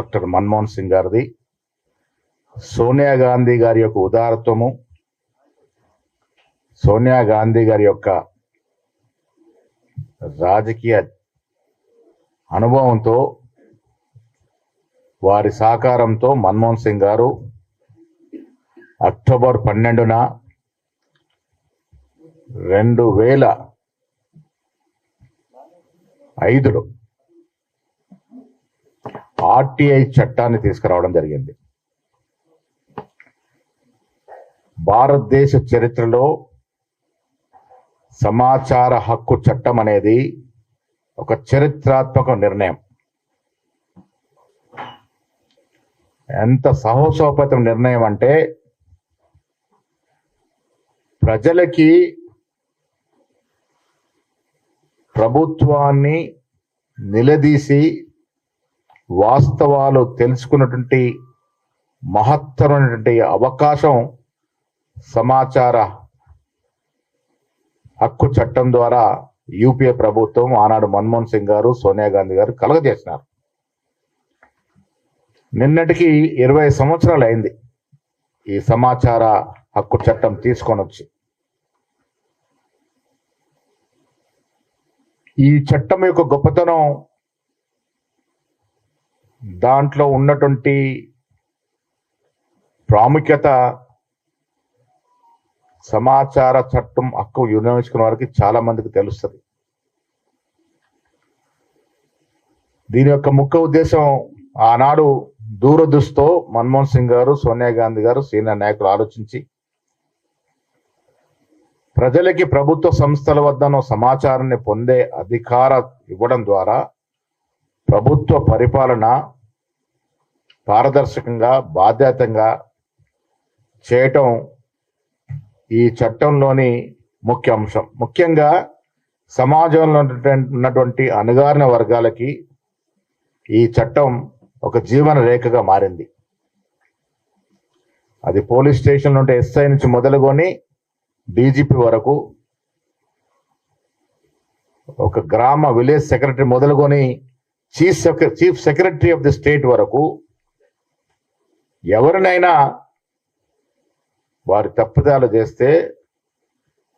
Doctor Manmohan Singh గారిది. సోనియా గాంధీ గారి యొక్క ఉదారత్వము. సోనియా గాంధీ గారి యొక్క రాజకీయ అనుభవంతో వారి సహకారంతో మన్మోహన్ సింగ్ గారు అక్టోబర్ పన్నెండున రెండు వేల ఐదులో ఆర్టీఐ చట్టాన్ని తీసుకురావడం జరిగింది. భారతదేశ చరిత్రలో సమాచార హక్కు చట్టం అనేది ఒక చరిత్రాత్మక నిర్ణయం. ఎంత సాహసోపేతం నిర్ణయం అంటే ప్రజలకి ప్రభుత్వాన్ని నిలదీసి వాస్తవాలు తెలుసుకున్నటువంటి మహత్తరమైనటువంటి అవకాశం సమాచార హక్కు చట్టం ద్వారా యూపీఏ ప్రభుత్వం ఆనాడు మన్మోహన్ సింగ్ గారు సోనియా గాంధీ గారు కలగజేసినారు. నిన్నటికి ఇరవై సంవత్సరాలు అయింది ఈ సమాచార హక్కు చట్టం తీసుకొని వచ్చి. ఈ చట్టం యొక్క గొప్పతనం దాంట్లో ఉన్నటువంటి ప్రాముఖ్యత సమాచార చట్టం హక్కు వినియోగించుకున్న వారికి చాలా మందికి తెలుస్తుంది. దీని యొక్క ముఖ్య ఉద్దేశం ఆనాడు దూరదృష్టితో మన్మోహన్ సింగ్ గారు సోనియా గాంధీ గారు సీనియర్ నాయకులు ఆలోచించి ప్రజలకి ప్రభుత్వ సంస్థల వద్దను సమాచారాన్ని పొందే అధికార ఇవ్వడం ద్వారా ప్రభుత్వ పరిపాలన పారదర్శకంగా బాధ్యతంగా చేయటం ఈ చట్టంలోని ముఖ్య అంశం. ముఖ్యంగా సమాజంలో ఉన్నటువంటి- ఉన్నటువంటి అణగారిన వర్గాలకి ఈ చట్టం ఒక జీవన రేఖగా మారింది. అది పోలీస్ స్టేషన్ నుండి ఎస్ఐ నుంచి మొదలుకొని డీజీపీ వరకు ఒక గ్రామ విలేజ్ సెక్రటరీ మొదలుకొని chief సెక్ర chief secretary of the state వరకు ఎవరినైనా వారి తప్పుదాలు చేస్తే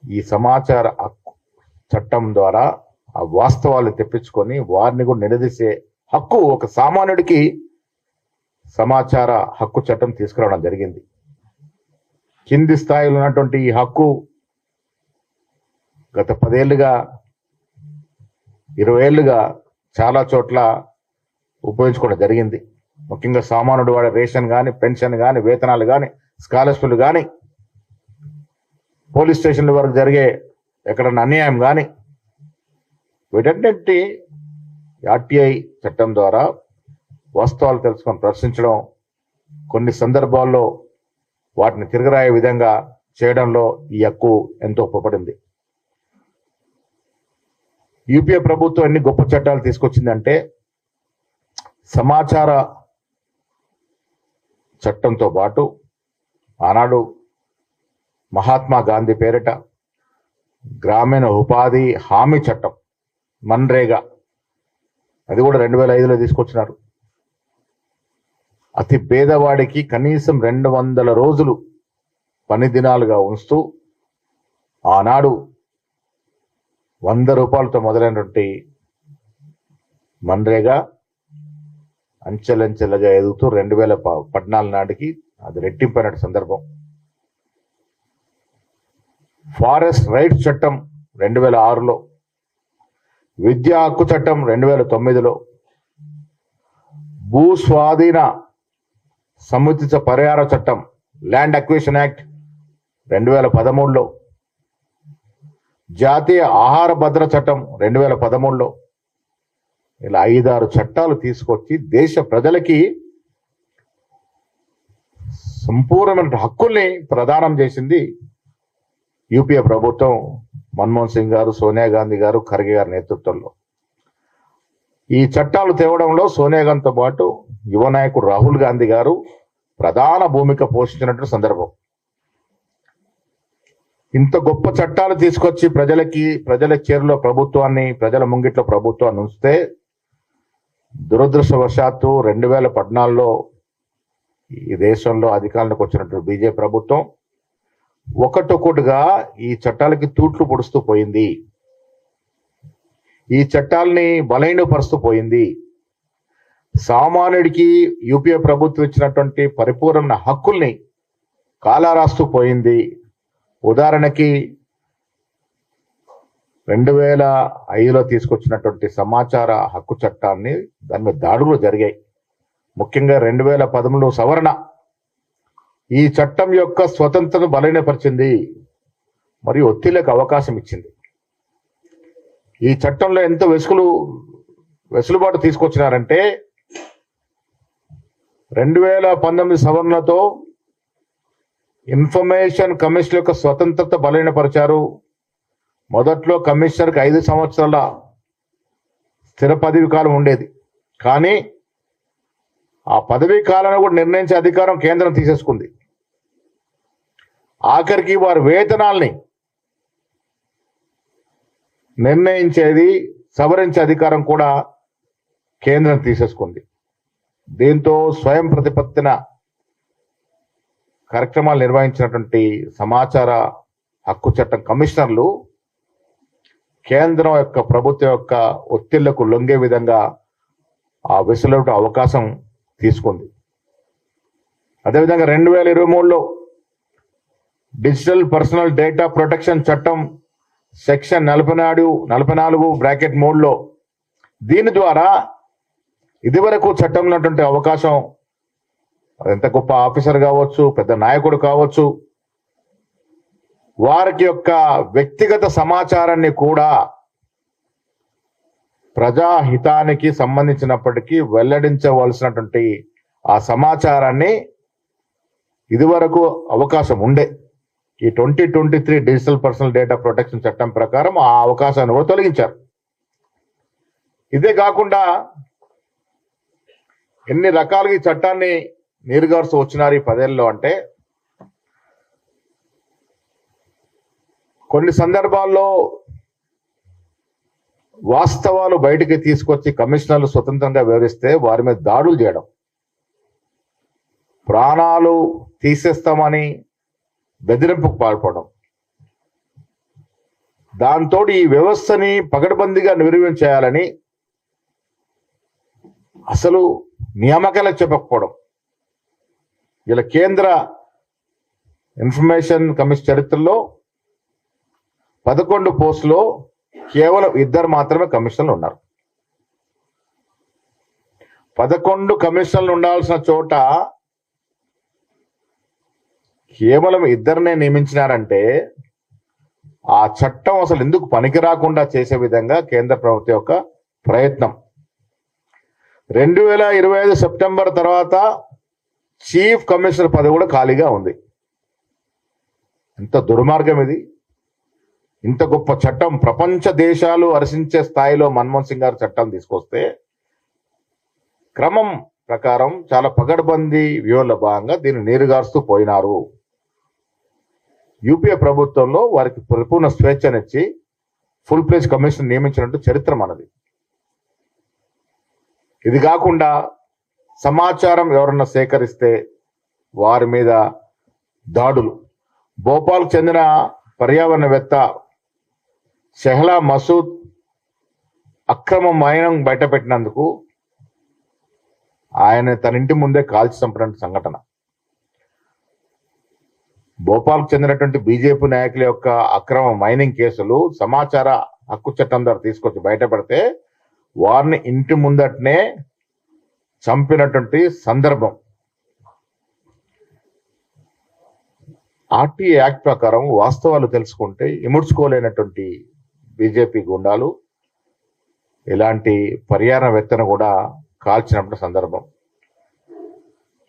ఈ సమాచార హక్కు చట్టం ద్వారా ఆ వాస్తవాలు తెప్పించుకొని వారిని కూడా నిలదీసే హక్కు ఒక సామాన్యుడికి సమాచార హక్కు చట్టం తీసుకురావడం జరిగింది. కింది స్థాయిలో ఉన్నటువంటి ఈ హక్కు గత పదేళ్ళుగా ఇరవై ఏళ్ళుగా చాలా చోట్ల ఉపయోగించుకోవడం జరిగింది. ముఖ్యంగా సామాన్యుడు వాడే రేషన్ కానీ పెన్షన్ కానీ వేతనాలు కానీ స్కాలర్షిప్లు కానీ పోలీస్ స్టేషన్ల వరకు జరిగే ఎక్కడన్నా అన్యాయం కానీ వీటన్నిటి ఆర్టీఐ చట్టం ద్వారా వాస్తవాలు తెలుసుకొని ప్రశ్నించడం కొన్ని సందర్భాల్లో వాటిని తిరగరాయే విధంగా చేయడంలో ఈ హక్కు ఎంతో ఉపపడింది యూపీఏ ప్రభుత్వం ఎన్ని గొప్ప చట్టాలు తీసుకొచ్చిందంటే సమాచార చట్టంతో పాటు ఆనాడు మహాత్మా గాంధీ పేరిట గ్రామీణ ఉపాధి హామీ చట్టం మన్రేగా. అది కూడా రెండు వేల ఐదులో తీసుకొచ్చినారు. అతి పేదవాడికి కనీసం రెండు వందల రోజులు పని దినాలుగా ఉంచుతూ ఆనాడు వంద రూపాయలతో మొదలైనటువంటి మన్రేగా అంచెలంచెలుగా ఎదుగుతూ రెండు వేల ప- పద్నాలుగు నాటికి అది రెట్టింపైన సందర్భం. ఫారెస్ట్ రైట్స్ చట్టం రెండు వేల ఆరులో విద్యా హక్కు చట్టం రెండు వేల తొమ్మిదిలో భూ స్వాధీన సముచిత పరిహార చట్టం ల్యాండ్ అక్విషన్ యాక్ట్ రెండు వేల పదమూడులో జాతీయ ఆహార భద్ర చట్టం రెండు వేల పదమూడులో ఇలా ఐదారు చట్టాలు తీసుకొచ్చి దేశ ప్రజలకి సంపూర్ణమైన హక్కుల్ని ప్రదానం చేసింది యూపీఏ ప్రభుత్వం మన్మోహన్ సింగ్ గారు సోనియా గాంధీ గారు ఖర్గే గారి నేతృత్వంలో. ఈ చట్టాలు తేవడంలో సోనియా గాంధీతో పాటు యువ నాయకుడు రాహుల్ గాంధీ గారు ప్రధాన భూమిక పోషించినటువంటి సందర్భం. ఇంత గొప్ప చట్టాలు తీసుకొచ్చి ప్రజలకి ప్రజల చేరులో ప్రభుత్వాన్ని ప్రజల ముంగిట్లో ప్రభుత్వాన్ని ఉంచితే దురదృష్టవశాత్తు రెండు వేల పద్నాలుగులో ఈ దేశంలో అధికారంలోకి వచ్చినటువంటి బీజేపీ ప్రభుత్వం ఒకటొకటిగా ఈ చట్టాలకి తూట్లు పొడుస్తూ పోయింది. ఈ చట్టాలని బలహీనపరుస్తూ పోయింది. సామాన్యుడికి యూపీఏ ప్రభుత్వం ఇచ్చినటువంటి పరిపూర్ణ హక్కుల్ని కాలారాస్తూ పోయింది. ఉదాహరణకి రెండు వేల ఐదులో తీసుకొచ్చినటువంటి సమాచార హక్కు చట్టాన్ని దాని మీద దాడులు జరిగాయి. ముఖ్యంగా రెండు వేల పదమూడు సవరణ. ఈ చట్టం యొక్క స్వతంత్రత బలహీనపరిచింది మరియు ఒత్తిళ్ళకు అవకాశం ఇచ్చింది. ఈ చట్టంలో ఎంత వెసుకులు వెసులుబాటు తీసుకొచ్చినారంటే రెండు వేల పంతొమ్మిది సవరణతో ఇన్ఫర్మేషన్ కమిషన్ యొక్క స్వతంత్రత బలహీనపరిచారు. మొదట్లో కమిషనర్కి ఐదు సంవత్సరాల స్థిర పదవి కాలం ఉండేది. కానీ ఆ పదవీ కాలాన్ని కూడా నిర్ణయించే అధికారం కేంద్రం తీసేసుకుంది. ఆఖరికి వారి వేతనాల్ని నిర్ణయించేది సవరించే అధికారం కూడా కేంద్రం తీసేసుకుంది. దీంతో స్వయం ప్రతిపత్తిన కార్యక్రమాలు నిర్వహించినటువంటి సమాచార హక్కు చట్టం కమిషనర్లు కేంద్రం యొక్క ప్రభుత్వం యొక్క ఒత్తిళ్ళకు లొంగే విధంగా ఆ వెసులుబాటు అవకాశం తీసుకుంది. అదేవిధంగా రెండు వేల ఇరవై మూడులో డిజిటల్ పర్సనల్ డేటా ప్రొటెక్షన్ చట్టం సెక్షన్ నలభై నాడు నలభై నాలుగు బ్రాకెట్ మూడులో దీని ద్వారా ఇదివరకు చట్టంలో ఉన్నటువంటి అవకాశం ఎంత గొప్ప ఆఫీసర్ కావచ్చు పెద్ద నాయకుడు కావచ్చు. వారికి యొక్క వ్యక్తిగత సమాచారాన్ని కూడా ప్రజాహితానికి సంబంధించినప్పటికీ వెల్లడించవలసినటువంటి ఆ సమాచారాన్ని ఇదివరకు అవకాశం ఉండే. ఈ twenty twenty three digital personal data protection చట్టం ప్రకారం ఆ అవకాశాన్ని కూడా తొలగించారు. ఇదే కాకుండా ఎన్ని రకాలుగా ఈ చట్టాన్ని నీరుగారుస్తూ వచ్చినారు ఈ పదేళ్ళలో అంటే కొన్ని సందర్భాల్లో వాస్తవాలు బయటికి తీసుకొచ్చి కమిషనర్లు స్వతంత్రంగా వివరిస్తే వారి మీద దాడులు చేయడం. ప్రాణాలు తీసేస్తామని బెదిరింపుకు పాల్పడడం. దాంతో ఈ వ్యవస్థని పగడబందీగా నిర్వహించాలని చేయాలని అసలు నియామకాలకు చెప్పకపోవడం. ఇలా కేంద్ర ఇన్ఫర్మేషన్ కమిషన్ చరిత్రలో పదకొండు పోస్టులో కేవలం ఇద్దరు మాత్రమే కమిషన్లు ఉన్నారు. పదకొండు కమిషన్లు ఉండాల్సిన చోట కేవలం ఇద్దరినే నియమించినారంటే ఆ చట్టం అసలు ఎందుకు పనికి రాకుండా చేసే విధంగా కేంద్ర ప్రభుత్వం యొక్క ప్రయత్నం. రెండు వేల ఇరవై ఐదు సెప్టెంబర్ తర్వాత చీఫ్ కమిషనర్ పదవి కూడా ఖాళీగా ఉంది. ఎంత దుర్మార్గం ఇది. ఇంత గొప్ప చట్టం ప్రపంచ దేశాలు హర్షించే స్థాయిలో మన్మోహన్ సింగ్ గారు చట్టం తీసుకొస్తే క్రమం ప్రకారం చాలా పగడ్బందీ వ్యూహంలో భాగంగా దీన్ని నీరుగారుస్తూ పోయినారు. యూపీఏ ప్రభుత్వంలో వారికి పరిపూర్ణ స్వేచ్ఛనిచ్చి ఫుల్ ప్లేజ్ కమిషన్ నియమించినట్టు చరిత్ర మనది. ఇది కాకుండా సమాచారం ఎవరన్నా సేకరిస్తే వారి మీద దాడులు. భోపాల్కు చెందిన పర్యావరణవేత్త షెహ్లా మసూద్ అక్రమ మైనం బయటపెట్టినందుకు ఆయన తన ఇంటి ముందే కాల్చి చంపిన సంఘటన. భోపాల్కు చెందినటువంటి బీజేపీ నాయకుల యొక్క అక్రమ మైనింగ్ కేసులు సమాచార హక్కు చట్టం ద్వారా తీసుకొచ్చి బయటపడితే వారిని ఇంటి ముందటనే చంపినటువంటి సందర్భం. ఆర్టీ యాక్ట్ ప్రకారం వాస్తవాలు తెలుసుకుంటే ఇముడ్చుకోలేనటువంటి బీజేపీ గుండాలు ఇలాంటి పర్యావరణవేత్తను కూడా కాల్చినప్పుడు సందర్భం.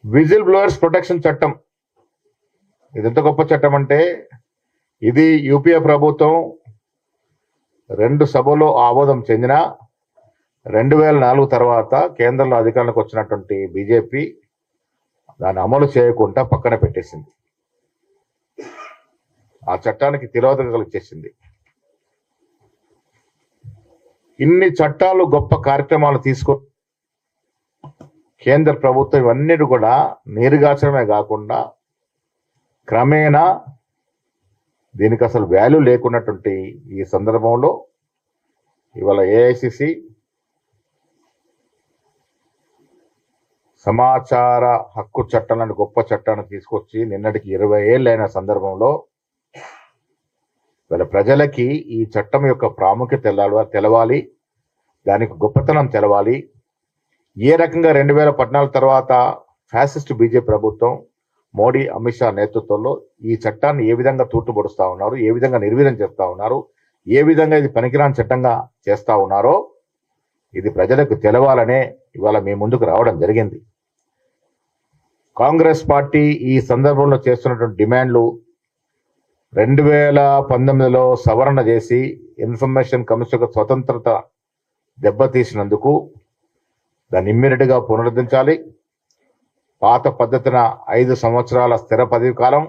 విజిల్ బ్లోయర్స్ ప్రొటెక్షన్ చట్టం. ఇది ఎంత గొప్ప చట్టం అంటే ఇది యూపీఏ ప్రభుత్వం రెండు సభలో ఆమోదం చెందిన రెండు వేల నాలుగు తర్వాత కేంద్రంలో అధికారంలోకి వచ్చినటువంటి బీజేపీ దాన్ని అమలు చేయకుండా పక్కన పెట్టేసింది. ఆ చట్టానికి తిరోధకలు ఇచ్చేసింది ఇన్ని చట్టాలు గొప్ప కార్యక్రమాలు తీసుకో కేంద్ర ప్రభుత్వం ఇవన్నీ కూడా నీరుగాచడమే కాకుండా క్రమేణా దీనికి అసలు వాల్యూ లేకున్నటువంటి ఈ సందర్భంలో ఇవాళ ఏఐసిసి సమాచార హక్కు చట్టాలను గొప్ప చట్టాన్ని తీసుకొచ్చి నిన్నటికి ఇరవై ఏళ్ళైన సందర్భంలో వాళ్ళ ప్రజలకి ఈ చట్టం యొక్క ప్రాముఖ్యత తెలవ తెలవాలి. దానికి గొప్పతనం తెలవాలి. ఏ రకంగా రెండు వేల పద్నాలుగు తర్వాత ఫ్యాసిస్ట్ బీజేపీ ప్రభుత్వం మోడీ అమిత్ షా నేతృత్వంలో ఈ చట్టాన్ని ఏ విధంగా తూర్టుపడుస్తూ ఉన్నారు ఏ విధంగా నిర్వీర్యం చేస్తా ఉన్నారు ఏ విధంగా ఇది పనికిరాని చట్టంగా చేస్తా ఉన్నారో ఇది ప్రజలకు తెలవాలనే ఇవాళ మీ ముందుకు రావడం జరిగింది. కాంగ్రెస్ పార్టీ ఈ సందర్భంలో చేస్తున్నటువంటి డిమాండ్లు రెండు వేల పంతొమ్మిదిలో సవరణ చేసి ఇన్ఫర్మేషన్ కమిషన్ యొక్క స్వతంత్రత దెబ్బతీసినందుకు దాన్ని ఇమ్మీడియట్గా పునరుద్ధరించాలి. పాత పద్ధతిన ఐదు సంవత్సరాల స్థిర పదవి కాలం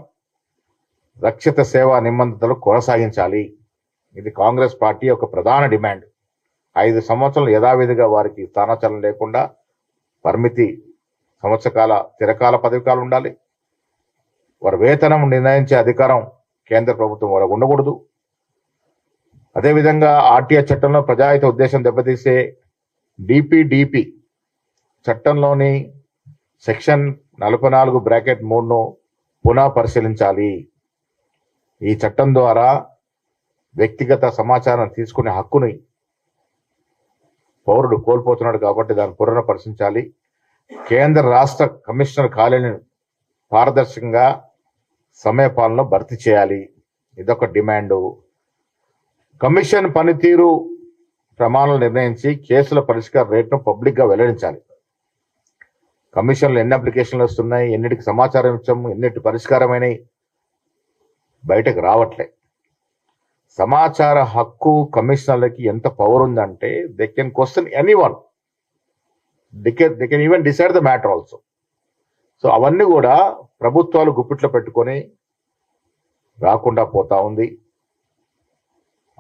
రక్షిత సేవా నిబంధనలు కొనసాగించాలి. ఇది కాంగ్రెస్ పార్టీ యొక్క ప్రధాన డిమాండ్. ఐదు సంవత్సరాలు యథావిధిగా వారికి స్థానాచరణ లేకుండా పరిమితి సంవత్సరకాల తిరకాల పదవికాలు ఉండాలి. వారి వేతనం నిర్ణయించే అధికారం కేంద్ర ప్రభుత్వం వారికి ఉండకూడదు. అదేవిధంగా ఆర్టీఐ చట్టంలో ప్రజాహిత ఉద్దేశం దెబ్బతీసే డిపిడిపి చట్టంలోని సెక్షన్ నలభై నాలుగు బ్రాకెట్ మూడును పునః పరిశీలించాలి. ఈ చట్టం ద్వారా వ్యక్తిగత సమాచారం తీసుకునే హక్కుని పౌరుడు కోల్పోతున్నాడు కాబట్టి దాన్ని పునః పరిశీలించాలి కేంద్ర రాష్ట్ర కమిషనర్ ఖాళీని పారదర్శకంగా సమయపాలనలో భర్తీ చేయాలి. ఇదొక డిమాండు. కమిషన్ పనితీరు ప్రమాణాలు నిర్ణయించి కేసుల పరిష్కార రేటును పబ్లిక్గా వెల్లడించాలి. కమిషన్లు ఎన్ని అప్లికేషన్లు వస్తున్నాయి ఎన్నిటికి సమాచారం ఇచ్చాము ఎన్నిటి పరిష్కారమైనవి బయటకు రావట్లే. సమాచార హక్కు కమిషనర్లకి ఎంత పవర్ ఉందంటే they can question anyone they can they can even decide the matter also so అవన్నీ కూడా ప్రభుత్వాలు గుప్పిట్లో పెట్టుకొని రాకుండా పోతా ఉంది.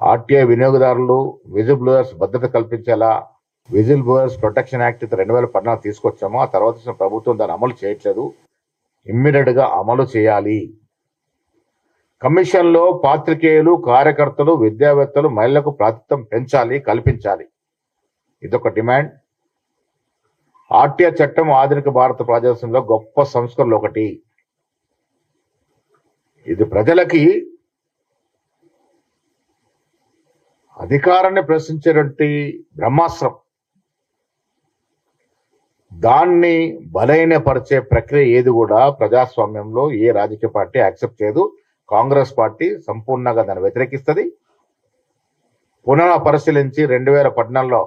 ఆర్టీఐ వినియోగదారులు విజిల్ బ్లోయర్స్ భద్రత కల్పించేలా విజిల్ బ్లోయర్స్ ప్రొటెక్షన్ యాక్ట్ రెండు వేల పద్నాలుగు తీసుకొచ్చాము. ఆ తర్వాత ప్రభుత్వం దాన్ని అమలు చేయట్లేదు. ఇమ్మీడియట్గా అమలు చేయాలి. కమిషన్లో పాత్రికేయులు కార్యకర్తలు విద్యావేత్తలు మహిళలకు ప్రాతిత్వం పెంచాలి కల్పించాలి. ఇదొక డిమాండ్. ఆర్టీఐ చట్టం ఆధునిక భారత ప్రజాస్వామ్యంలో గొప్ప సంస్కరణలు ఒకటి. ఇది ప్రజలకి అధికారాన్ని ప్రశ్నించేటువంటి బ్రహ్మాస్త్రం. దాన్ని బలహీనపరిచే ప్రక్రియ ఏది కూడా ప్రజాస్వామ్యంలో ఏ రాజకీయ పార్టీ యాక్సెప్ట్ చేయదు. కాంగ్రెస్ పార్టీ సంపూర్ణంగా దాన్ని వ్యతిరేకిస్తుంది. పునః పరిశీలించి రెండు వేల పద్నాలుగులో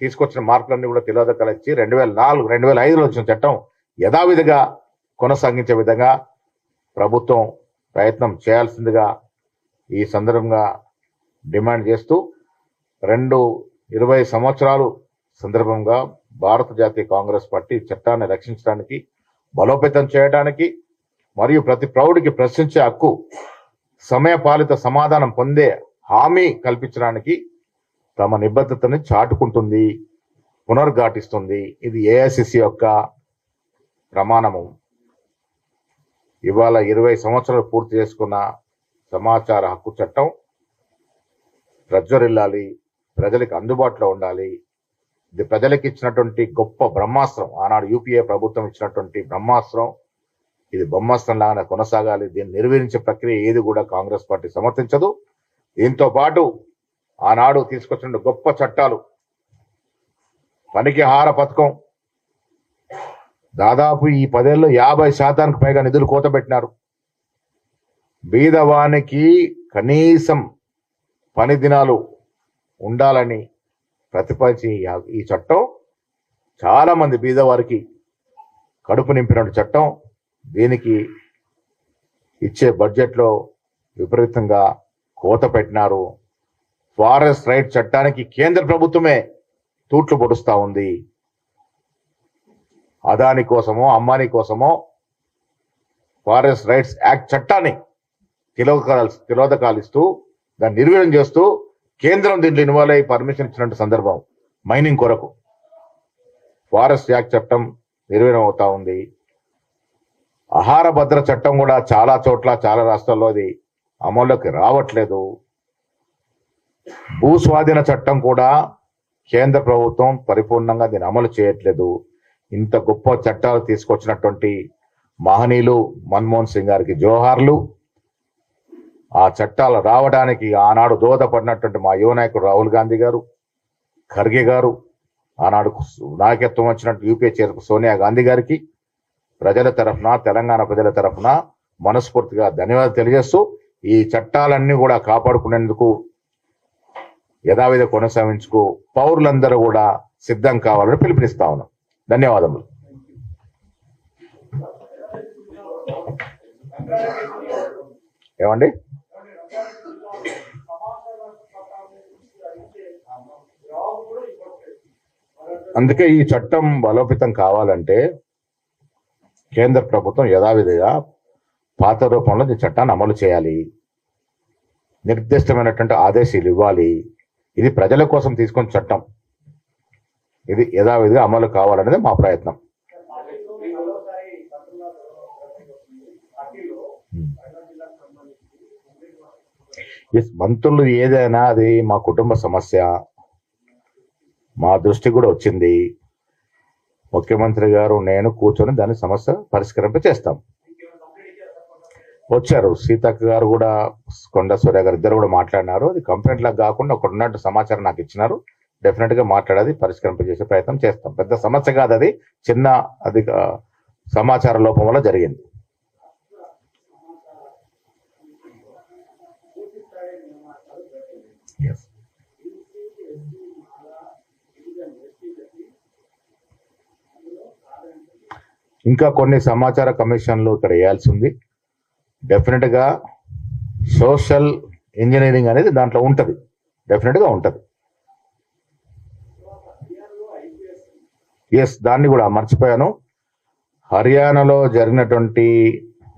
తీసుకొచ్చిన మార్పులన్నీ కూడా తిలోదకాలు ఇచ్చి రెండు వేల నాలుగు రెండు వేల ఐదులో వచ్చిన చట్టం యథావిధిగా కొనసాగించే విధంగా ప్రభుత్వం ప్రయత్నం చేయాల్సిందిగా ఈ సందర్భంగా డిమాండ్ చేస్తూ రెండు ఇరవై సంవత్సరాలు సందర్భంగా భారత జాతీయ కాంగ్రెస్ పార్టీ చట్టాన్ని రక్షించడానికి బలోపేతం చేయడానికి మరియు ప్రతి ప్రౌఢికి ప్రశ్నించే హక్కు సమయపాలిత సమాధానం పొందే హామీ కల్పించడానికి తమ నిబద్ధతని చాటుకుంటుంది పునర్ఘాటిస్తుంది. ఇది ఏఐసిసి యొక్క ప్రమాణము. ఇవాళ ఇరవై సంవత్సరాలు పూర్తి చేసుకున్న సమాచార హక్కు చట్టం ప్రజ్వరిల్లాలి ప్రజలకు అందుబాటులో ఉండాలి. ఇది ప్రజలకు ఇచ్చినటువంటి గొప్ప బ్రహ్మాస్త్రం. ఆనాడు యూపీఏ ప్రభుత్వం ఇచ్చినటువంటి బ్రహ్మాస్త్రం. ఇది బ్రహ్మాస్త్రం లాగానే కొనసాగాలి. దీన్ని నిర్వహించే ప్రక్రియ ఏది కూడా కాంగ్రెస్ పార్టీ సమర్థించదు. దీంతో పాటు ఆనాడు తీసుకొచ్చిన గొప్ప చట్టాలు. పనికి హార పథకం. దాదాపు ఈ పదేళ్ళు యాభై శాతానికి పైగా నిధులు కోతపెట్టినారు బీదవానికి కనీసం పని దినాలు ఉండాలని ప్రతిపాదించి ఈ- చట్టం చాలామంది బీదవారికి కడుపు నింపిన చట్టం. దీనికి ఇచ్చే బడ్జెట్లో విపరీతంగా కోత పెట్టినారు. ఫారెస్ట్ రైట్ చట్టానికి కేంద్ర ప్రభుత్వమే తూట్లు పొడుస్తా ఉంది. అదాని కోసమో అమ్మాని కోసమో ఫారెస్ట్ రైట్స్ యాక్ట్ చట్టాన్ని తిలోదకాలు తిలోదకాలు ఇస్తూ దాన్ని నిర్వీర్యం చేస్తూ కేంద్రం దీంట్లో ఇన్వాల్వ్ అయ్యి పర్మిషన్ ఇచ్చినట్టు సందర్భం మైనింగ్ కొరకు ఫారెస్ట్ యాక్ట్ చట్టం నిర్వీర్యం అవుతా ఉంది. ఆహార భద్ర చట్టం కూడా చాలా చోట్ల చాలా రాష్ట్రాల్లో అది అమల్లోకి రావట్లేదు. భూస్వాధీన చట్టం కూడా కేంద్ర ప్రభుత్వం పరిపూర్ణంగా దీన్ని అమలు చేయట్లేదు. ఇంత గొప్ప చట్టాలు తీసుకొచ్చినటువంటి మహనీయులు మన్మోహన్ సింగ్ గారికి జోహార్లు ఆ చట్టాలు రావడానికి ఆనాడు దోహదపడినటువంటి మా యువ నాయకుడు రాహుల్ గాంధీ గారు ఖర్గే గారు ఆనాడు నాయకత్వం వచ్చినట్టు యూపీఏ చైర్కు సోనియా గాంధీ గారికి ప్రజల తరఫున తెలంగాణ ప్రజల తరఫున మనస్ఫూర్తిగా ధన్యవాదాలు తెలియజేస్తూ ఈ చట్టాలన్నీ కూడా కాపాడుకునేందుకు యథావిధ కొనసాగించుకు. పౌరులందరూ కూడా సిద్ధం కావాలని పిలుపునిస్తా ఉన్నాం. ధన్యవాదములు. ఏమండి? అందుకే ఈ చట్టం బలోపేతం కావాలంటే కేంద్ర ప్రభుత్వం యథావిధిగా పాత రూపంలో ఈ చట్టాన్ని అమలు చేయాలి. నిర్దిష్టమైనటువంటి ఆదేశాలు ఇవ్వాలి. ఇది ప్రజల కోసం తీసుకున్న చట్టం. ఇది యథావిధిగా అమలు కావాలనేది మా ప్రయత్నం. ఎస్ మంత్రులు ఏదైనా అది మా కుటుంబ సమస్య మా దృష్టి కూడా వచ్చింది. ముఖ్యమంత్రి గారు నేను కూర్చొని దాని సమస్య పరిష్కరింప చేస్తాం వచ్చారు. సీతక్క గారు కూడా కొండ సూర్య గారు ఇద్దరు కూడా మాట్లాడినారు. అది కంప్లైంట్ లాగా కాకుండా ఒకటి ఉన్నట్టు సమాచారం నాకు ఇచ్చినారు. డెఫినెట్గా మాట్లాడేది పరిష్కరింపజేసే ప్రయత్నం చేస్తాం. పెద్ద సమస్య కాదు అది. చిన్న అది సమాచార లోపం వల్ల జరిగింది. ఇంకా కొన్ని సమాచార కమిషన్లు ఇక్కడ వేయాల్సి ఉంది. డెఫినెట్గా సోషల్ ఇంజనీరింగ్ అనేది దాంట్లో ఉంటుంది. డెఫినెట్గా ఉంటుంది. ఎస్ దాన్ని కూడా మర్చిపోయాను. హర్యానాలో జరిగినటువంటి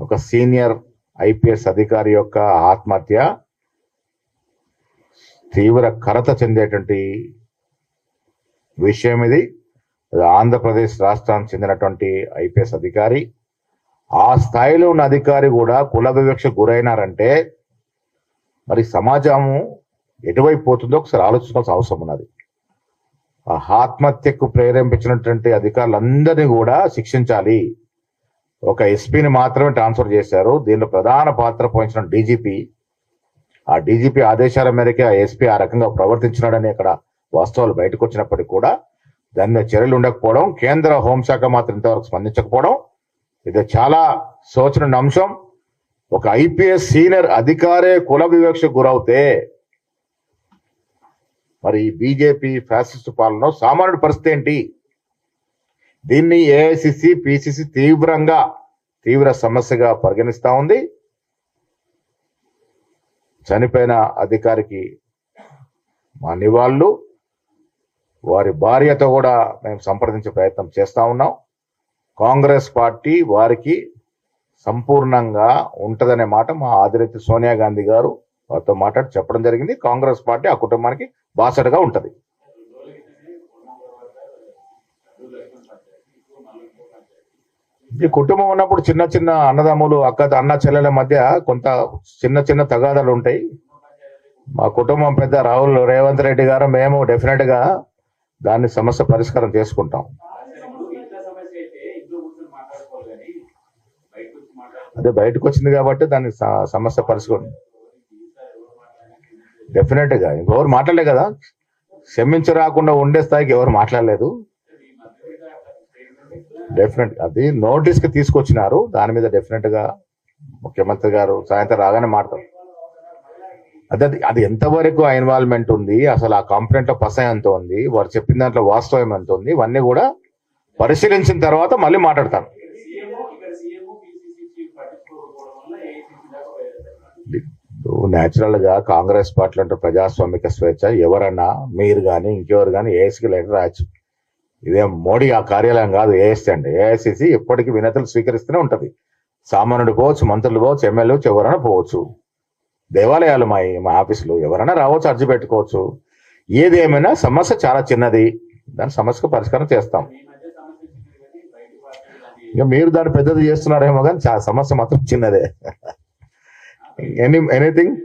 ఒక సీనియర్ ఐపీఎస్ అధికారి యొక్క ఆత్మహత్య తీవ్ర కరత చెందేటువంటి విషయం ఇది. ఆంధ్రప్రదేశ్ రాష్ట్రానికి చెందినటువంటి ఐపీఎస్ అధికారి ఆ స్థాయిలో ఉన్న అధికారి కూడా కుల వివక్ష గురైనారంటే మరి సమాజము ఎటువైపు పోతుందో ఒకసారి ఆలోచించాల్సిన అవసరం ఉన్నది. ఆ ఆత్మహత్యకు ప్రేరేపించినటువంటి అధికారులందరినీ కూడా శిక్షించాలి. ఒక ఎస్పీని మాత్రమే ట్రాన్స్ఫర్ చేశారు. దీనిలో ప్రధాన పాత్ర పోయించిన డీజీపీ. ఆ డీజీపీ ఆదేశాల మేరకే ఆ ఎస్పీ ఆ రకంగా ప్రవర్తించినాడని అక్కడ వాస్తవాలు బయటకు వచ్చినప్పటికీ కూడా దాని మీద చర్యలు ఉండకపోవడం కేంద్ర హోంశాఖ మాత్రం ఇంతవరకు స్పందించకపోవడం ఇది చాలా శోచన అంశం. ఒక ఐపీఎస్ సీనియర్ అధికారే కుల వివక్షకు గురవుతే మరి బీజేపీ ఫ్యాసిస్ట్ పాలన సామాన్యుడి పరిస్థితి ఏంటి? దీన్ని ఏఐసిసి పిసిసి తీవ్రంగా తీవ్ర సమస్యగా పరిగణిస్తా ఉంది. చనిపోయిన అధికారికి మా నివాళులు వారి భార్యతో కూడా మేము సంప్రదించే ప్రయత్నం చేస్తా ఉన్నాం. కాంగ్రెస్ పార్టీ వారికి సంపూర్ణంగా ఉంటదనే మాట మా ఆదిరెత్తి సోనియా గాంధీ గారు వారితో మాట్లాడి చెప్పడం జరిగింది. కాంగ్రెస్ పార్టీ ఆ కుటుంబానికి బాసటగా ఉంటది. ఈ కుటుంబం ఉన్నప్పుడు చిన్న చిన్న అన్నదమ్ములు అక్క అన్న చెల్లెల మధ్య కొంత చిన్న చిన్న తగాదాలు ఉంటాయి. మా కుటుంబం పెద్ద రాహుల్ రేవంత్ రెడ్డి గారు మేము డెఫినెట్గా దాన్ని సమస్య పరిష్కారం చేసుకుంటాం ఇంట్లో సమస్య అయితే ఇంట్లో కూర్చొని మాట్లాడుకోవాలి కానీ బయటకు వచ్చి మాట్లాడుకోవాలి అదే బయటకు వచ్చింది కాబట్టి దాన్ని సమస్య పరిష్కారం డెఫినెట్గా. ఎవరు మాట్లాడలే కదా. క్షమించి రాకుండా ఉండే స్థాయికి ఎవరు మాట్లాడలేదు. డెఫినెట్ అది నోటీస్కి తీసుకొచ్చినారు. దాని మీద డెఫినెట్గా ముఖ్యమంత్రి గారు సాయంత్రం రాగానే మాట్లాడతారు. అదే అది- అది ఎంతవరకు ఆ ఇన్వాల్వ్మెంట్ ఉంది? అసలు ఆ కంప్లైంట్లో పస ఎంత ఉంది? వారు చెప్పిన దాంట్లో వాస్తవం ఎంత ఉంది? ఇవన్నీ కూడా పరిశీలించిన తర్వాత మళ్ళీ మాట్లాడతాను సీఎం ఇక్కడ సీఎం పిసిసి చీఫ్ పట్టించుకోకపోవడం వల్ల ఏఐసిసి దాకా న్యాచురల్గా కాంగ్రెస్ పార్టీ అంటే ప్రజాస్వామిక స్వేచ్ఛ ఎవరన్నా మీరు కానీ ఇంకెవరు కానీ ఏఎస్కి లెటర్ రాయచ్చు. ఇదేం మోడీ ఆ కార్యాలయం కాదు ఏఎస్సీ అండి. ఏఐసిసి ఎప్పటికీ వినతులు స్వీకరిస్తూనే ఉంటుంది. సామాన్యుడు పోవచ్చు మంత్రులు పోవచ్చు ఎమ్మెల్యే ఎవరైనా పోవచ్చు. దేవాలయాలు మా మా ఆఫీసులు ఎవరైనా రావచ్చు అర్జీ పెట్టుకోవచ్చు. ఏది ఏమైనా సమస్య చాలా చిన్నది. దాని సమస్యకు పరిష్కారం చేస్తాం. ఇక మీరు దాన్ని పెద్దది చేస్తున్నారేమో కానీ సమస్య మాత్రం చిన్నదే. ఎనీ ఎనీథింగ్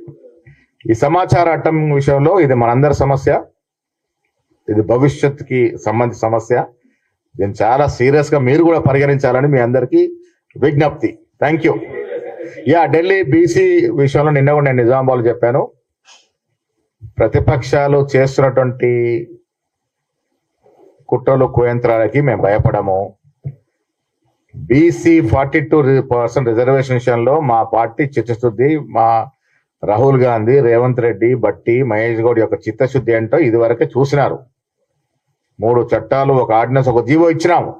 ఈ సమాచార అట్టం విషయంలో ఇది మనందరి సమస్య. ఇది భవిష్యత్తుకి సంబంధించిన సమస్య. దీన్ని చాలా సీరియస్గా మీరు కూడా పరిగణించాలని మీ అందరికీ విజ్ఞప్తి. థ్యాంక్ యూ యా ఢిల్లీ బీసీ విషయంలో నిన్న కూడా నేను నిజామాబాద్ చెప్పాను. ప్రతిపక్షాలు చేస్తున్నటువంటి కుట్రలు కుయంత్రాలకి మేము భయపడము. BC forty two percent reservation విషయంలో మా పార్టీ చిత్తశుద్ధి మా రాహుల్ గాంధీ రేవంత్ రెడ్డి బట్టి మహేష్ గౌడ్ యొక్క చిత్తశుద్ధి ఏంటో ఇదివరకే చూసినారు. మూడు చట్టాలు ఒక ఆర్డినెన్స్ ఒక జీవో ఇచ్చినాము.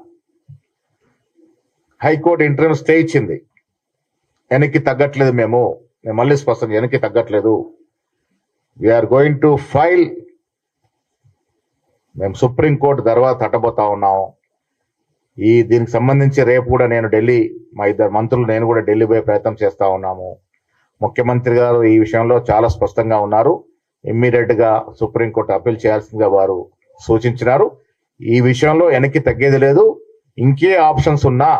హైకోర్టు ఇంటర్వ్యూ స్టే ఇచ్చింది. వెనక్కి తగ్గట్లేదు మేము. మేము మళ్ళీ స్పష్టం వెనక్కి తగ్గట్లేదు. వీఆర్ గోయింగ్ టు ఫైల్ మేము సుప్రీం కోర్టు తర్వాత తట్టబోతా ఉన్నాము ఈ దీనికి సంబంధించి రేపు కూడా నేను ఢిల్లీ మా ఇద్దరు మంత్రులు నేను కూడా ఢిల్లీ పోయే ప్రయత్నం చేస్తా ఉన్నాము. ముఖ్యమంత్రి గారు ఈ విషయంలో చాలా స్పష్టంగా ఉన్నారు. ఇమ్మీడియట్గా సుప్రీంకోర్టు అప్పీల్ చేయాల్సిందిగా వారు సూచించినారు. ఈ విషయంలో వెనక్కి తగ్గేది లేదు. ఇంకే ఆప్షన్స్ ఉన్నా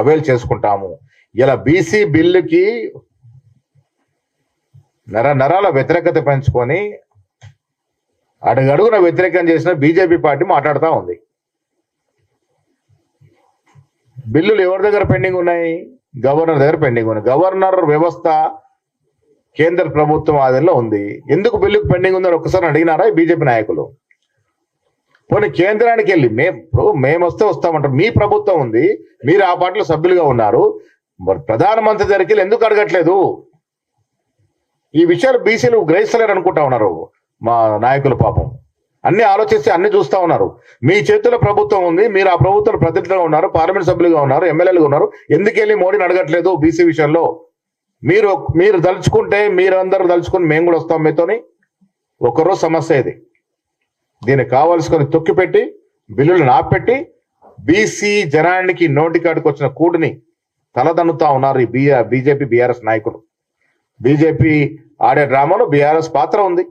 అవైల్ చేసుకుంటాము. ఇలా బీసీ బిల్లుకి నర నరాల వ్యతిరేకత పెంచుకొని అడుగడుగున వ్యతిరేకం చేసిన బీజేపీ పార్టీ మాట్లాడుతూ ఉంది. బిల్లులు ఎవరి దగ్గర పెండింగ్ ఉన్నాయి? గవర్నర్ దగ్గర పెండింగ్ ఉన్నాయి గవర్నర్ వ్యవస్థ కేంద్ర ప్రభుత్వం ఆధీనంలో ఉంది. ఎందుకు బిల్లుకు పెండింగ్ ఉందని ఒకసారి అడిగినారా బీజేపీ నాయకులు? పోనీ కేంద్రానికి వెళ్ళి మేము మేము వస్తే వస్తామంటారు. మీ ప్రభుత్వం ఉంది. మీరు ఆ పార్టీలో సభ్యులుగా ఉన్నారు. మరి ప్రధానమంత్రి దగ్గరికి వెళ్ళి ఎందుకు అడగట్లేదు? ఈ విషయాలు బీసీలు గ్రహిస్తలేరు అనుకుంటా ఉన్నారు మా నాయకులు పాపం. అన్ని ఆలోచిస్తే అన్ని చూస్తా ఉన్నారు. మీ చేతిలో ప్రభుత్వం ఉంది మీరు ఆ ప్రభుత్వం ప్రతినిధిగా ఉన్నారు పార్లమెంట్ సభ్యులుగా ఉన్నారు ఎమ్మెల్యేలుగా ఉన్నారు. ఎందుకు వెళ్ళి మోడీని అడగట్లేదు బీసీ విషయంలో? మీరు మీరు తలుచుకుంటే మీరందరూ తలుచుకుని మేము కూడా వస్తాం మీతోని. ఒకరోజు సమస్య ఇది. దీనికి కావాల్సుకొని తొక్కిపెట్టి బిల్లులను ఆపెట్టి బీసీ జనానికి నోటికాడికి వచ్చిన కూడిని తలదన్నుతా ఉన్నారు ఈ బీజేపీ బీఆర్ఎస్ నాయకులు. బీజేపీ ఆడే డ్రామాలో బీఆర్ఎస్ పాత్ర ఉంది.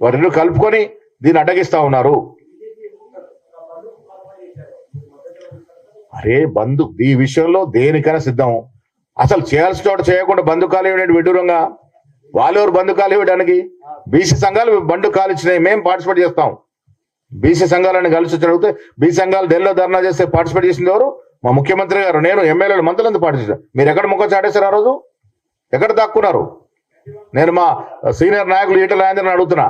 వారిని కలుపుకొని దీన్ని అడ్డగిస్తా ఉన్నారు. అరే బంధు ఈ విషయంలో దేనికైనా సిద్ధం. అసలు చేయాల్సిన చోట చేయకుండా బంధు ఖాళీ విడూరంగా విడ్డూరంగా? బంధు ఖాళీ ఇవ్వడానికి? బీసీ సంఘాలు బంధు కాలు ఇచ్చినాయి మేము పార్టిసిపేట్ చేస్తాం. బీసీ సంఘాలను కలిసి అడిగితే బీసీ సంఘాలు ఢిల్లీలో ధర్నా చేస్తే పార్టిసిపేట్ చేసింది ఎవరు? మా ముఖ్యమంత్రి గారు. నేను ఎమ్మెల్యేలు మంత్రులంతా పార్టిసిపేట్ మీరు ఎక్కడ ముఖం చాటేశారు ఆ రోజు? ఎక్కడ దాక్కున్నారు? నేను మా సీనియర్ నాయకులు ఈటల రాజేంద్రని అడుగుతున్నా.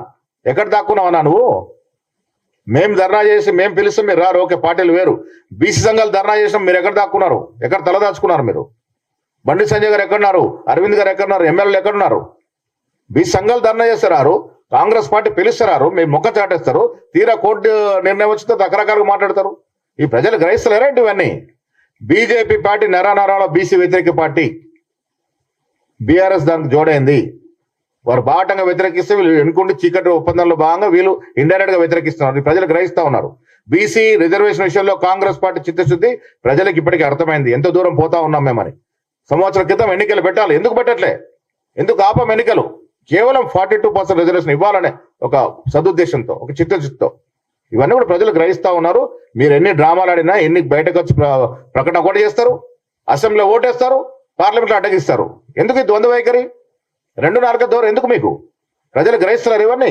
ఎక్కడ దాక్కున్నావన్నా నువ్వు? మేము ధర్నా చేసి మేము పిలుస్తాం మీరు రారు. ఓకే పార్టీలు వేరు. బీసీ సంఘాలు ధర్నా చేసినాం మీరు ఎక్కడ దాక్కున్నారు? ఎక్కడ తలదాచుకున్నారు మీరు? బండి సంజయ్ గారు ఎక్కడున్నారు? అరవింద్ గారు ఎక్కడున్నారు? ఎమ్మెల్యేలు ఎక్కడున్నారు? బీసీ సంఘాలు ధర్నా చేస్తారు కాంగ్రెస్ పార్టీ పిలుస్తారు మీరు మొక్క చాటేస్తారు. తీరా కోర్టు నిర్ణయం వచ్చిందో రకరకాలుగా మాట్లాడతారు. ఈ ప్రజలు గ్రహిస్తలేరా ఇవన్నీ? బీజేపీ పార్టీ నరానరాల బీసీ వ్యతిరేక పార్టీ. బీఆర్ఎస్ దానికి జోడైంది. వారు బాటంగా వ్యతిరేకిస్తే వీళ్ళు ఎన్నుకుంటే చీకటి ఒప్పందంలో భాగంగా వీళ్ళు ఇండైరెక్ట్గా వ్యతిరేకిస్తున్నారు. ప్రజలు గ్రహిస్తా ఉన్నారు. బీసీ రిజర్వేషన్ విషయంలో కాంగ్రెస్ పార్టీ చిత్తశుద్ధి ప్రజలకు ఇప్పటికీ అర్థమైంది. ఎంత దూరం పోతా ఉన్నాం మేమని. సంవత్సరం క్రితం ఎన్నికలు పెట్టాలి. ఎందుకు పెట్టట్లే? ఎందుకు ఆపం ఎన్నికలు? కేవలం ఫార్టీ టూ పర్సెంట్ రిజర్వేషన్ ఇవ్వాలనే ఒక సదుద్దేశంతో ఒక చిత్తశుద్ధితో. ఇవన్నీ కూడా ప్రజలు గ్రహిస్తా ఉన్నారు. మీరు ఎన్ని డ్రామాలు ఆడినా ఎన్ని బయటకు వచ్చి ప్రకటన కూడా చేస్తారు. అసెంబ్లీలో ఓటేస్తారు. పార్లమెంట్లో అడ్డగిస్తారు. ఎందుకు ఈ ద్వంద్వ వైఖరి? రెండు నాలుగు దూరం ఎందుకు మీకు? ప్రజలు గ్రహిస్తున్నారు ఇవన్నీ.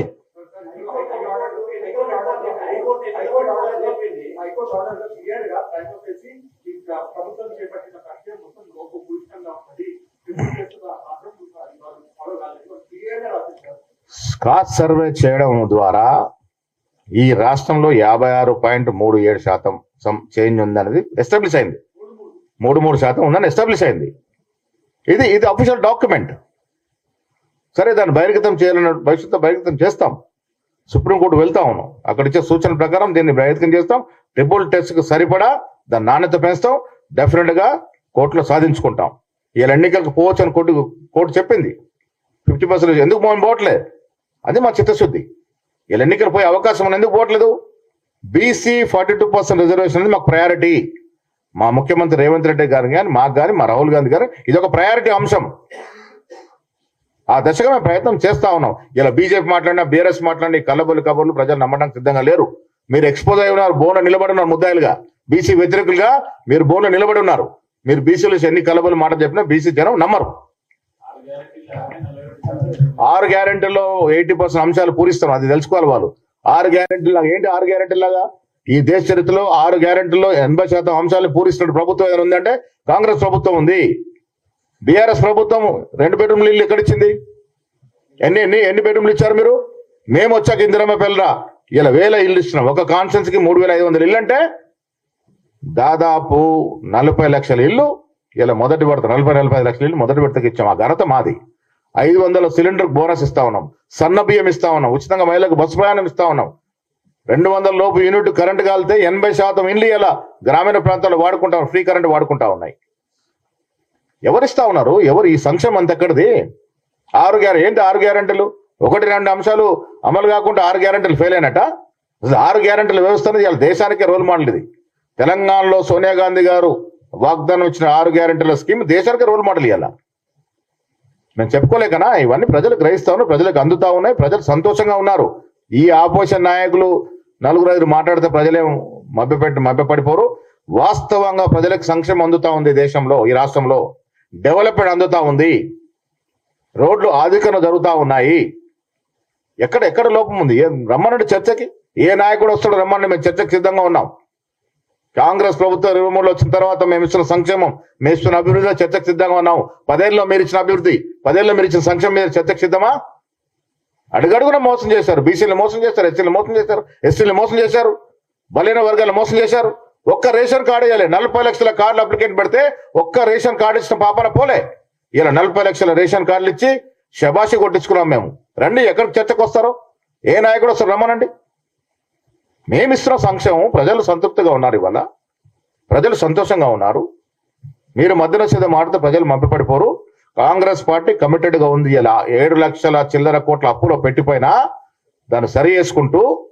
స్కాచ్ సర్వే చేయడం ద్వారా ఈ రాష్ట్రంలో యాభై ఆరు పాయింట్ మూడు ఏడు శాతం చేంజ్ ఉందనేది ఎస్టాబ్లిష్ అయింది. మూడు మూడు శాతం ఉందని ఎస్టాబ్లిష్ అయింది. ఇది ఇది అఫీషియల్ డాక్యుమెంట్ సరే దాన్ని బహిర్గతం చేయాలని భవిష్యత్తు బహిర్గతం చేస్తాం. సుప్రీంకోర్టు వెళ్తా ఉన్నాం. అక్కడ ఇచ్చే సూచన ప్రకారం దీన్ని బహిర్గతం చేస్తాం. ట్రిపుల్ టెస్ట్కు సరిపడా దాని నాణ్యత పెంచుతాం. డెఫినెట్గా కోర్టులో సాధించుకుంటాం. ఇలా ఎన్నికలకు పోవచ్చు అని కోర్టు కోర్టు చెప్పింది. ఫిఫ్టీ పర్సెంట్ ఎందుకు మనం పోవట్లే? అది మా చిత్తశుద్ధి. ఇలా ఎన్నికలు పోయే అవకాశం ఎందుకు పోవట్లేదు? BC forty two percent reservation అనేది మాకు ప్రయారిటీ. మా ముఖ్యమంత్రి రేవంత్ రెడ్డి గారు కానీ మాకు కానీ మా రాహుల్ గాంధీ గారు ఇది ఒక ప్రయారిటీ అంశం. ఆ దశగా మేము ప్రయత్నం చేస్తా ఉన్నాం. ఇలా బీజేపీ మాట్లాడినా బీఆర్ఎస్ మాట్లాడినా కల్లబొల్లి కబుర్లు ప్రజలు నమ్మడానికి సిద్ధంగా లేరు. మీరు ఎక్స్పోజ్ అయి ఉన్నారు బోన్లో నిలబడి ఉన్నారు ముద్దాయిలుగా. బీసీ వ్యతిరేకులుగా మీరు బోన్లో నిలబడి ఉన్నారు. మీరు బీసీలు ఎన్ని కలబలు మాట చెప్పినా బీసీ జనం నమ్మరు. ఆరు గ్యారెంటీలో ఎయిటీ పర్సెంట్ అంశాలు పూరిస్తాం అది తెలుసుకోవాలి వాళ్ళు. ఆరు గ్యారెంటీలు ఏంటి ఆరు గ్యారెంటీలు లాగా? ఈ దేశ చరిత్రలో ఆరు గ్యారెంటీలో ఎనభై శాతం అంశాలను పూరిస్తున్న ప్రభుత్వం ఏదైనా ఉందంటే కాంగ్రెస్ ప్రభుత్వం ఉంది. బీఆర్ఎస్ ప్రభుత్వం రెండు బెడ్రూమ్లు ఇల్లు ఎక్కడిచ్చింది? ఎన్ని ఎన్ని ఎన్ని బెడ్రూమ్లు ఇచ్చారు మీరు? మేము వచ్చాక ఇందిరమ్మ పిల్లరా ఇలా వేల ఇల్లు ఇస్తున్నాం ఒక కాన్ఫరెన్స్కి మూడు వేల ఐదు వందల ఇల్లు అంటే దాదాపు నలభై లక్షల ఇల్లు. ఇలా మొదటి విడత నలభై నలభై ఐదు లక్షల ఇల్లు మొదటి విడతకి ఇచ్చాం. ఆ ఘనత మాది. ఐదు వందల సిలిండర్ బోనస్ ఇస్తా ఉన్నాం. సన్న బియ్యం ఇస్తా ఉన్నాం. ఉచితంగా మహిళలకు బస్సు ప్రయాణం ఇస్తా ఉన్నాం. రెండు వందల లోపు యూనిట్ కరెంట్ కాలితే ఎనభై శాతం ఇల్లు ఇలా గ్రామీణ ప్రాంతాల్లో వాడుకుంటా ఫ్రీ కరెంట్ వాడుకుంటా ఉన్నాయి. ఎవరిస్తా ఉన్నారు? ఎవరు ఈ సంక్షేమం అంత ఎక్కడిది? ఆరు గ్యారె ఏంటి ఆరు గ్యారెంటీలు? ఒకటి రెండు అంశాలు అమలు కాకుండా ఆరు గ్యారెంటీలు ఫెయిల్ అయినట అసలు ఆరు గ్యారెంటీల వ్యవస్థ అనేది ఇలా దేశానికే రోల్ మోడల్ ఇది. తెలంగాణలో సోనియా గాంధీ గారు వాగ్దానం ఇచ్చిన ఆరు గ్యారెంటీల స్కీమ్ దేశానికి రోల్ మోడల్ ఇవ్వాల మేము చెప్పుకోలేకనా? ఇవన్నీ ప్రజలు గ్రహిస్తా ఉన్నారు ప్రజలకు అందుతా ఉన్నాయి ప్రజలు సంతోషంగా ఉన్నారు. ఈ ఆపోజిషన్ నాయకులు నలుగురు ఐదు మాట్లాడితే ప్రజలేం మభ్యపెట్టి మభ్యపడిపోరు. వాస్తవంగా ప్రజలకు సంక్షేమం అందుతా ఉంది ఈ దేశంలో ఈ రాష్ట్రంలో. డెవలప్మెంట్ అందుతా ఉంది. రోడ్లు ఆధునీకరణ జరుగుతూ ఉన్నాయి. ఎక్కడ ఎక్కడ లోపం ఉంది? ఏం రమ్మనండి చర్చకి? ఏ నాయకుడు వస్తాడు రమ్మని మేము చర్చకు సిద్ధంగా ఉన్నాం. కాంగ్రెస్ ప్రభుత్వం ఇరవై మూడులో వచ్చిన తర్వాత మేము ఇస్తున్న సంక్షేమం మేము ఇస్తున్న అభివృద్ధిలో చర్చకు సిద్ధంగా ఉన్నాం. పదేళ్ళలో మీరు ఇచ్చిన అభివృద్ధి పదేళ్ళలో మీరు ఇచ్చిన సంక్షేమం మీద చర్చకు సిద్ధమా? అడుగడుగున మోసం చేశారు. బీసీలు మోసం చేశారు ఎస్సీలు మోసం చేశారు ఎస్సీలు మోసం చేశారు బలైన వర్గాలు మోసం చేశారు. ఒక్క రేషన్ కార్డు ఇవ్వాలి నలభై లక్షల కార్డులు అప్లికేషన్ పెడితే ఒక్క రేషన్ కార్డు ఇచ్చిన పాపన పోలే. ఇలా నలభై లక్షల రేషన్ కార్డులు ఇచ్చి శబాషి కొట్టించుకున్నాం మేము. రండి ఎక్కడికి చర్చకు వస్తారు? ఏ నాయకుడు వస్తారు? రమ్మనండి. మేమిస్తున్న సంక్షేమం ప్రజలు సంతృప్తిగా ఉన్నారు ఇవాళ. ప్రజలు సంతోషంగా ఉన్నారు. మీరు మధ్యన సిద్ధం మాటతో ప్రజలు మంపిపడిపోరు కాంగ్రెస్ పార్టీ కమిటెడ్గా ఉంది. ఇలా ఏడు లక్షల చిల్లర కోట్ల అప్పులో పెట్టిపోయినా దాన్ని సరి చేసుకుంటూ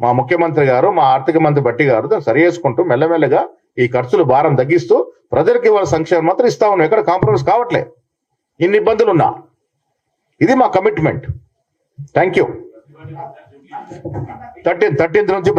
మా ముఖ్యమంత్రి గారు మా ఆర్థిక మంత్రి బట్టి గారు దాన్ని సరి చేసుకుంటూ మెల్లమెల్లగా ఈ ఖర్చులు భారం తగ్గిస్తూ ప్రజలకు ఇవాళ సంక్షేమం మాత్రం ఇస్తా ఉన్నాం. ఎక్కడ కాంప్రమైజ్ కావట్లే. ఇన్ని ఇబ్బందులు ఉన్నా ఇది మా commitment. Thank you. Thirteen thirteenth నుంచి